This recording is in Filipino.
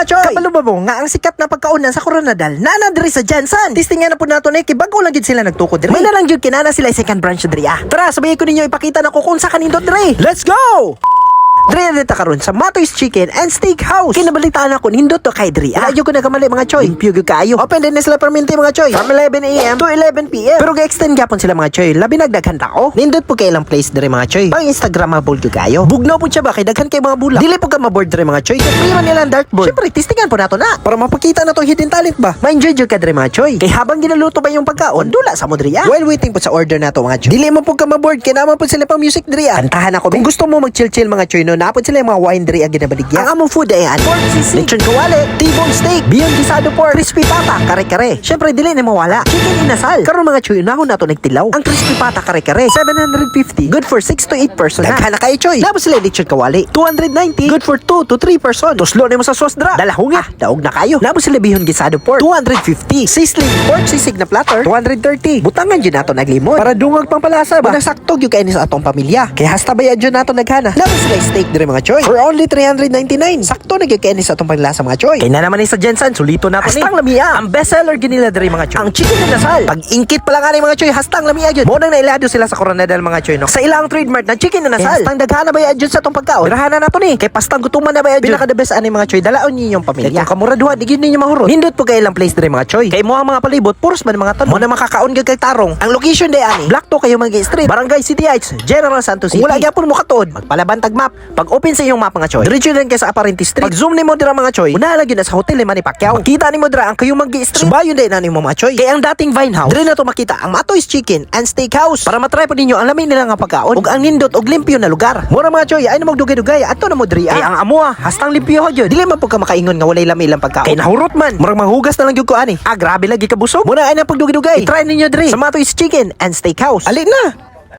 mga choy. Kabalo ba mo nga ang sikat na pagkaunan sa Coronadal na diri sa Jansan. Tistingan na po nato ni kibago lang jud sila nagtukod diri. May na lang jud kinana sila second branch diri ah. Tara sabayan ko ninyo ipakita na ko kung sa kanindot diri. Let's go! Dre na karon sa Matoy's Chicken and Steakhouse. Kinabalitaan ako nindot to kay Dre. Ah. Ayaw ko nagamali mga choy. Limpyo gyud kayo. Open din na sila perminti mga choy. From 11 a.m. to 11 p.m. Pero ga-extend gyapon sila mga choy. Labi nagdaghan ta ko. Nindot po kay ilang place Dre mga choy. Pang Instagramable gyud kayo. Bugnaw po siya ba kay daghan kay mga bulak. Dili po ka maboard Dre mga choy. Kay prima nila ang dartboard. Syempre testingan po nato na para mapakita na tong hidden talent ba. Ma-enjoy jud ka Dre mga choy. Kay habang ginaluto ba yung pagkaon, dula sa mo Dre ah. While waiting po sa order nato mga choy. Dili mo po ka maboard kay naman po sila pang music Dre ah. Kantahan ako. Kung gusto mo mag-chill-chill mga choy no, napod sila yung mga wine Dre ang ginabaligya. Ang among food ay an pork sisig, lechon kawali, T-bone steak, beyond gisado pork, crispy pata, kare-kare. Syempre dili na mawala. Chicken inasal. Karon mga choy, nahon nato nagtilaw. Ang crispy pata kare-kare, 750. Good for 6 to 8 person na. Daghan na kayo choy. Tapos sila lechon kawali, 290. Good for 2 to 3 person. Tuslo na mo sa sauce dra. Dalahong ah, daog na kayo. Tapos sila bihon gisado pork, 250. Sizzling pork sisig na platter, 230. Butangan dyan nato naglimon. Para dungag pang palasa ba? Muna sakto gyud kay ni sa atong pamilya. Kaya hasta bayan dyan nato naghana. Tapos sila steak dire mga choy. For only 399. Sakto na gyud kay ni sa atong panglasa mga choy. Kaya na naman ni sa Jensen, sulito nato ni. Hastang lamia. Ang bestseller ginila dire mga choy. Ang chicken na nasal. Pag ingkit pa lang ani mga choy, hastang lamia gyud. Mo nang nailado sila sa Coronadal mga choy no. Sa ilang trademark na chicken na nasal. Hastang daghana ba jud sa atong pagkaon. Birahanan nato ni. Kay pastang gutuman na ba jud. Pinaka the best ani mga choy. Dalaon niyo yung pamilya. Kung kamura duha di gyud ninyo mahurot. Nindot po kay ilang place dire mga choy. Kay mo ang mga palibot puros man mga tanong. Mo na makakaon gyud kay tarong. Ang location day ani. Black to kayo mga street. Barangay City Heights, General Santos City. Kung wala gyapon mo katuod, magpalabantag map. Pag open sa iyong map mga choy. Diretso din kay sa Aparente Street. Pag zoom nimo dira mga choy, una lagi na sa hotel ni Manny Pacquiao. Makita nimo dira ang kayong magi street. Subayon din na nimo mga choy. Kay ang dating Vine House. Dire na to makita ang Matoy's Chicken and Steakhouse para matry po ninyo ang lamin nila nga pagkaon ug ang nindot og limpyo na lugar. Mura mga choy, ay na magdugay-dugay ato na mo diri. Kay ang amuha, hastang limpyo gyud. Dili man po ka makaingon nga walay lami ilang pagkaon. Kay nahurot man, murag manghugas na lang gyud ko ani. Ah, grabe lagi ka busog. Muna ay na pagdugay-dugay. I-try ninyo diri sa Matoy's Chicken and Steakhouse. Ali na.